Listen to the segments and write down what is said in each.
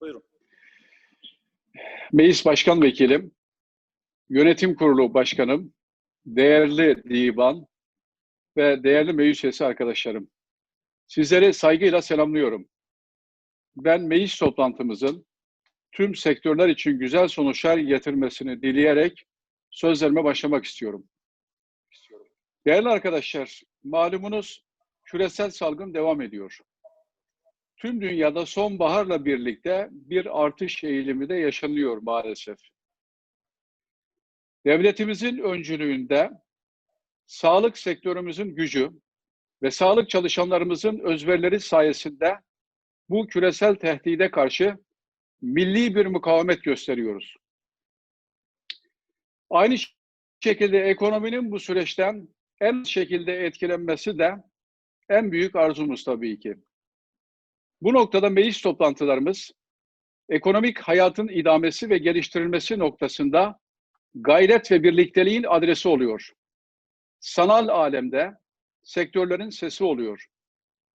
Buyurun. Meclis Başkan Vekilim, Yönetim Kurulu Başkanım, değerli divan ve değerli meclis üyesi arkadaşlarım. Sizleri saygıyla selamlıyorum. Ben meclis toplantımızın tüm sektörler için güzel sonuçlar getirmesini dileyerek sözlerime başlamak istiyorum. Değerli arkadaşlar, malumunuz küresel salgın devam ediyor. Tüm dünyada sonbaharla birlikte bir artış eğilimi de yaşanıyor maalesef. Devletimizin öncülüğünde sağlık sektörümüzün gücü ve sağlık çalışanlarımızın özverileri sayesinde bu küresel tehdide karşı milli bir mukavemet gösteriyoruz. Aynı şekilde ekonominin bu süreçten en şekilde etkilenmesi de en büyük arzumuz tabii ki. Bu noktada meclis toplantılarımız ekonomik hayatın idamesi ve geliştirilmesi noktasında gayret ve birlikteliğin adresi oluyor. Sanal alemde sektörlerin sesi oluyor.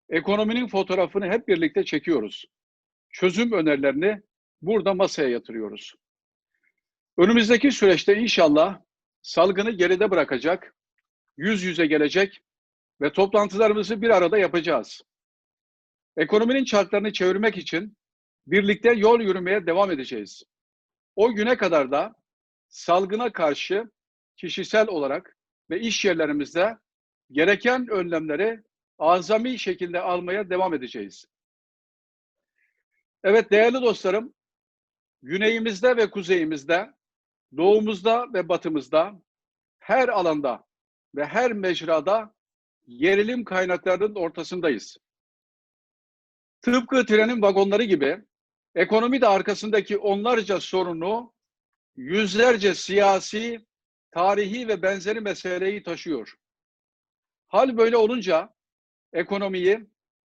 Ekonominin fotoğrafını hep birlikte çekiyoruz. Çözüm önerilerini burada masaya yatırıyoruz. Önümüzdeki süreçte inşallah salgını geride bırakacak, yüz yüze gelecek ve toplantılarımızı bir arada yapacağız. Ekonominin çarklarını çevirmek için birlikte yol yürümeye devam edeceğiz. O güne kadar da salgına karşı kişisel olarak ve iş yerlerimizde gereken önlemleri azami şekilde almaya devam edeceğiz. Evet değerli dostlarım, güneyimizde ve kuzeyimizde, doğumuzda ve batımızda, her alanda ve her mecrada gerilim kaynaklarının ortasındayız. Tıpkı trenin vagonları gibi ekonomi de arkasındaki onlarca sorunu yüzlerce siyasi, tarihi ve benzeri meseleyi taşıyor. Hal böyle olunca ekonomiyi,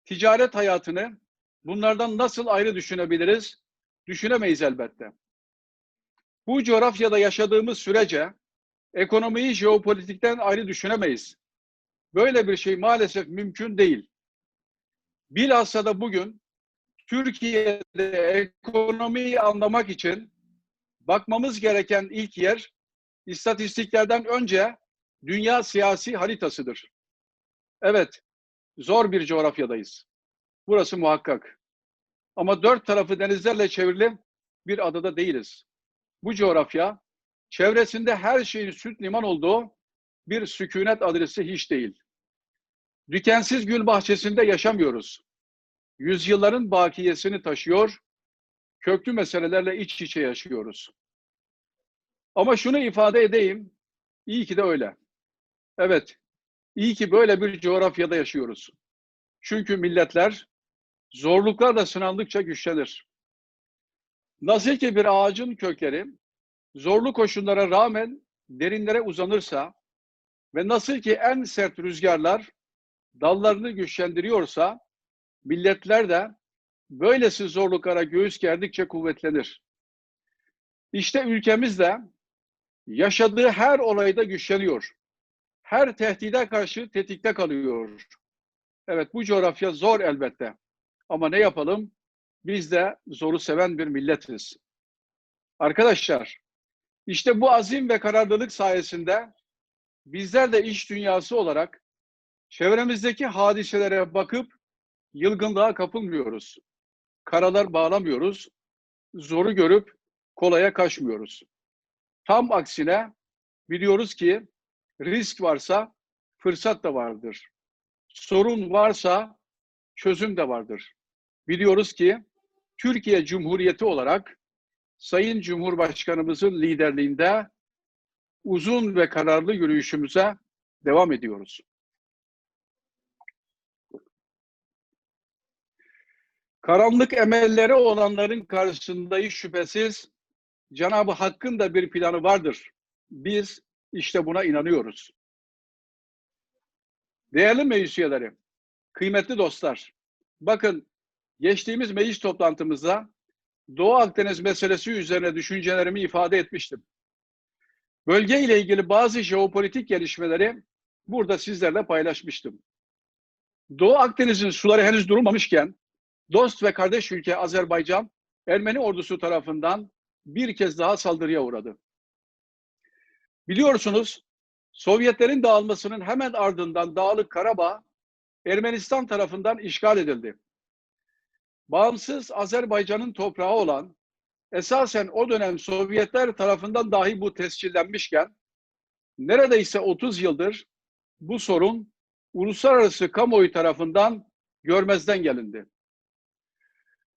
ticaret hayatını bunlardan nasıl ayrı düşünebiliriz? Düşünemeyiz elbette. Bu coğrafyada yaşadığımız sürece ekonomiyi jeopolitikten ayrı düşünemeyiz. Böyle bir şey maalesef mümkün değil. Bilhassa da bugün Türkiye'de ekonomiyi anlamak için bakmamız gereken ilk yer istatistiklerden önce dünya siyasi haritasıdır. Evet, zor bir coğrafyadayız. Burası muhakkak. Ama dört tarafı denizlerle çevrili bir adada değiliz. Bu coğrafya çevresinde her şeyin süt liman olduğu bir sükunet adresi hiç değil. Dikensiz gül bahçesinde yaşamıyoruz. Yüzyılların bakiyesini taşıyor, köklü meselelerle iç içe yaşıyoruz. Ama şunu ifade edeyim, iyi ki de öyle. Evet, iyi ki böyle bir coğrafyada yaşıyoruz. Çünkü milletler zorluklarla sınandıkça güçlenir. Nasıl ki bir ağacın kökleri zorlu koşullara rağmen derinlere uzanırsa ve nasıl ki en sert rüzgarlar dallarını güçlendiriyorsa milletler de böylesi zorluklara göğüs gerdikçe kuvvetlenir. İşte ülkemiz de yaşadığı her olayda güçleniyor. Her tehdide karşı tetikte kalıyor. Evet bu coğrafya zor elbette. Ama ne yapalım? Biz de zoru seven bir milletiz. Arkadaşlar, işte bu azim ve kararlılık sayesinde bizler de iş dünyası olarak çevremizdeki hadiselere bakıp yılgınlığa kapılmıyoruz. Karalar bağlamıyoruz. Zoru görüp kolaya kaçmıyoruz. Tam aksine biliyoruz ki risk varsa fırsat da vardır. Sorun varsa çözüm de vardır. Biliyoruz ki Türkiye Cumhuriyeti olarak Sayın Cumhurbaşkanımızın liderliğinde uzun ve kararlı yürüyüşümüze devam ediyoruz. Karanlık emelleri olanların karşısında hiç şüphesiz Cenab-ı Hakk'ın da bir planı vardır. Biz işte buna inanıyoruz. Değerli meclis üyeleri, kıymetli dostlar, bakın geçtiğimiz meclis toplantımızda Doğu Akdeniz meselesi üzerine düşüncelerimi ifade etmiştim. Bölge ile ilgili bazı jeopolitik gelişmeleri burada sizlerle paylaşmıştım. Doğu Akdeniz'in suları henüz durulmamışken dost ve kardeş ülke Azerbaycan Ermeni ordusu tarafından bir kez daha saldırıya uğradı. Biliyorsunuz Sovyetlerin dağılmasının hemen ardından Dağlık Karabağ Ermenistan tarafından işgal edildi. Bağımsız Azerbaycan'ın toprağı olan esasen o dönem Sovyetler tarafından dahi bu tescillenmişken neredeyse 30 yıldır bu sorun uluslararası kamuoyu tarafından görmezden gelindi.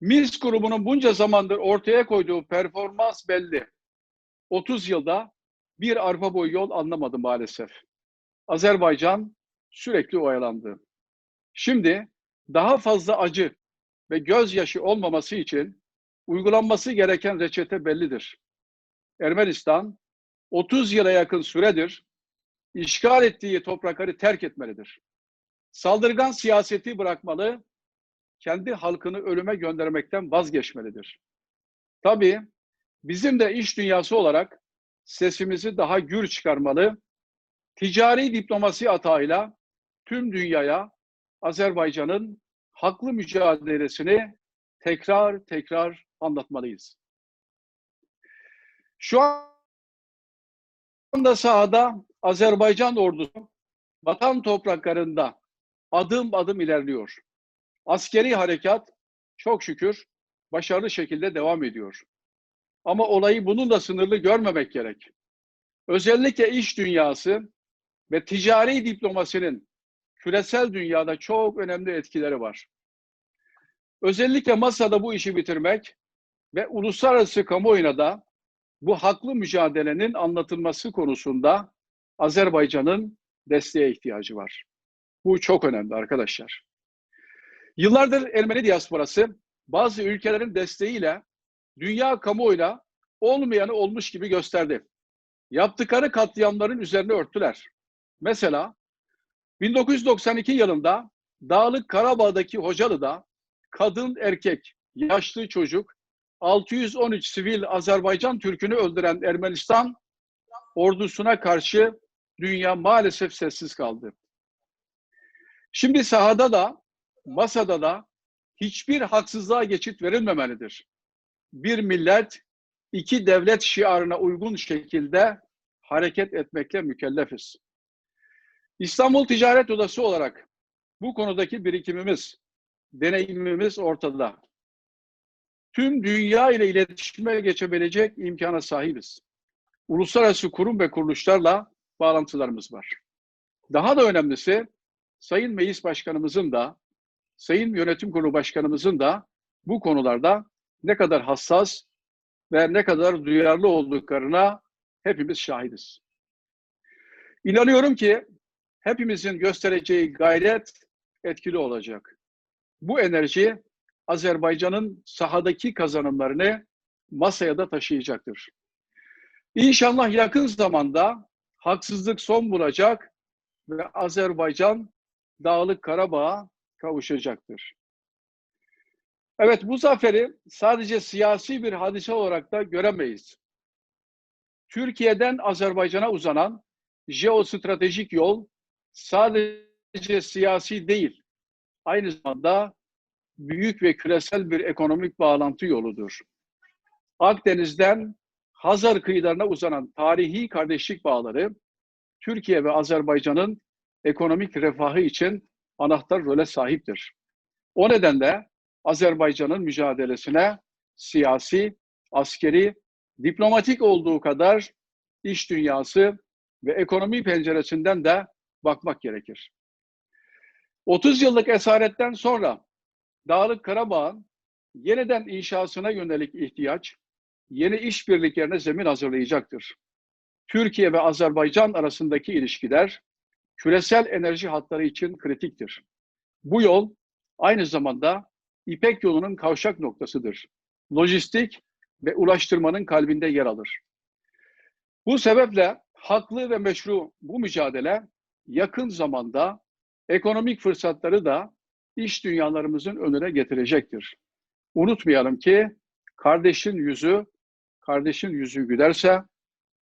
Minsk grubunun bunca zamandır ortaya koyduğu performans belli. 30 yılda bir arpa boyu yol anlamadı maalesef. Azerbaycan sürekli oyalandı. Şimdi daha fazla acı ve gözyaşı olmaması için uygulanması gereken reçete bellidir. Ermenistan 30 yıla yakın süredir işgal ettiği toprakları terk etmelidir. Saldırgan siyaseti bırakmalı, kendi halkını ölüme göndermekten vazgeçmelidir. Tabii bizim de iş dünyası olarak sesimizi daha gür çıkarmalı, ticari diplomasi atağıyla tüm dünyaya Azerbaycan'ın haklı mücadelesini tekrar tekrar anlatmalıyız. Şu anda sahada Azerbaycan ordusu vatan topraklarında adım adım ilerliyor. Askeri harekat çok şükür başarılı şekilde devam ediyor. Ama olayı bununla sınırlı görmemek gerek. Özellikle iş dünyası ve ticari diplomasinin küresel dünyada çok önemli etkileri var. Özellikle masada bu işi bitirmek ve uluslararası kamuoyuna da bu haklı mücadelenin anlatılması konusunda Azerbaycan'ın desteğe ihtiyacı var. Bu çok önemli arkadaşlar. Yıllardır Ermeni diasporası bazı ülkelerin desteğiyle dünya kamuoyuna olmayanı olmuş gibi gösterdi. Yaptıkları katliamların üzerine örttüler. Mesela 1992 yılında Dağlık Karabağ'daki Hocalı'da kadın erkek, yaşlı çocuk 613 sivil Azerbaycan Türk'ünü öldüren Ermenistan ordusuna karşı dünya maalesef sessiz kaldı. Şimdi sahada da masada da hiçbir haksızlığa geçit verilmemelidir. Bir millet iki devlet şiarına uygun şekilde hareket etmekle mükellefiz. İstanbul Ticaret Odası olarak bu konudaki birikimimiz, deneyimimiz ortada. Tüm dünya ile iletişime geçebilecek imkana sahibiz. Uluslararası kurum ve kuruluşlarla bağlantılarımız var. Daha da önemlisi Sayın Meclis Başkanımızın da Sayın Yönetim Kurulu Başkanımızın da bu konularda ne kadar hassas ve ne kadar duyarlı olduklarına hepimiz şahidiz. İnanıyorum ki hepimizin göstereceği gayret etkili olacak. Bu enerji Azerbaycan'ın sahadaki kazanımlarını masaya da taşıyacaktır. İnşallah yakın zamanda haksızlık son bulacak ve Azerbaycan Dağlık Karabağ'a kavuşacaktır. Evet bu zaferi sadece siyasi bir hadise olarak da göremeyiz. Türkiye'den Azerbaycan'a uzanan jeostratejik yol sadece siyasi değil, aynı zamanda büyük ve küresel bir ekonomik bağlantı yoludur. Akdeniz'den Hazar kıyılarına uzanan tarihi kardeşlik bağları Türkiye ve Azerbaycan'ın ekonomik refahı için anahtar role sahiptir. O nedenle Azerbaycan'ın mücadelesine siyasi, askeri, diplomatik olduğu kadar iş dünyası ve ekonomi penceresinden de bakmak gerekir. 30 yıllık esaretten sonra Dağlık Karabağ'ın yeniden inşasına yönelik ihtiyaç yeni işbirliklerine zemin hazırlayacaktır. Türkiye ve Azerbaycan arasındaki ilişkiler küresel enerji hatları için kritiktir. Bu yol aynı zamanda İpek yolunun kavşak noktasıdır. Lojistik ve ulaştırmanın kalbinde yer alır. Bu sebeple haklı ve meşru bu mücadele yakın zamanda ekonomik fırsatları da iş dünyalarımızın önüne getirecektir. Unutmayalım ki kardeşin yüzü, kardeşin yüzü gülerse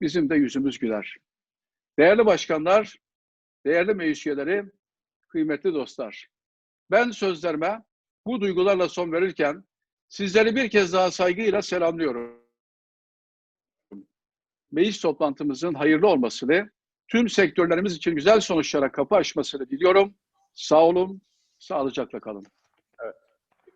bizim de yüzümüz güler. Değerli başkanlar, değerli meclis üyeleri, kıymetli dostlar. Ben sözlerime bu duygularla son verirken Sizleri bir kez daha saygıyla selamlıyorum. Meclis toplantımızın hayırlı olmasını, tüm sektörlerimiz için güzel sonuçlara kapı açmasını diliyorum. Sağ olun, sağlıcakla kalın.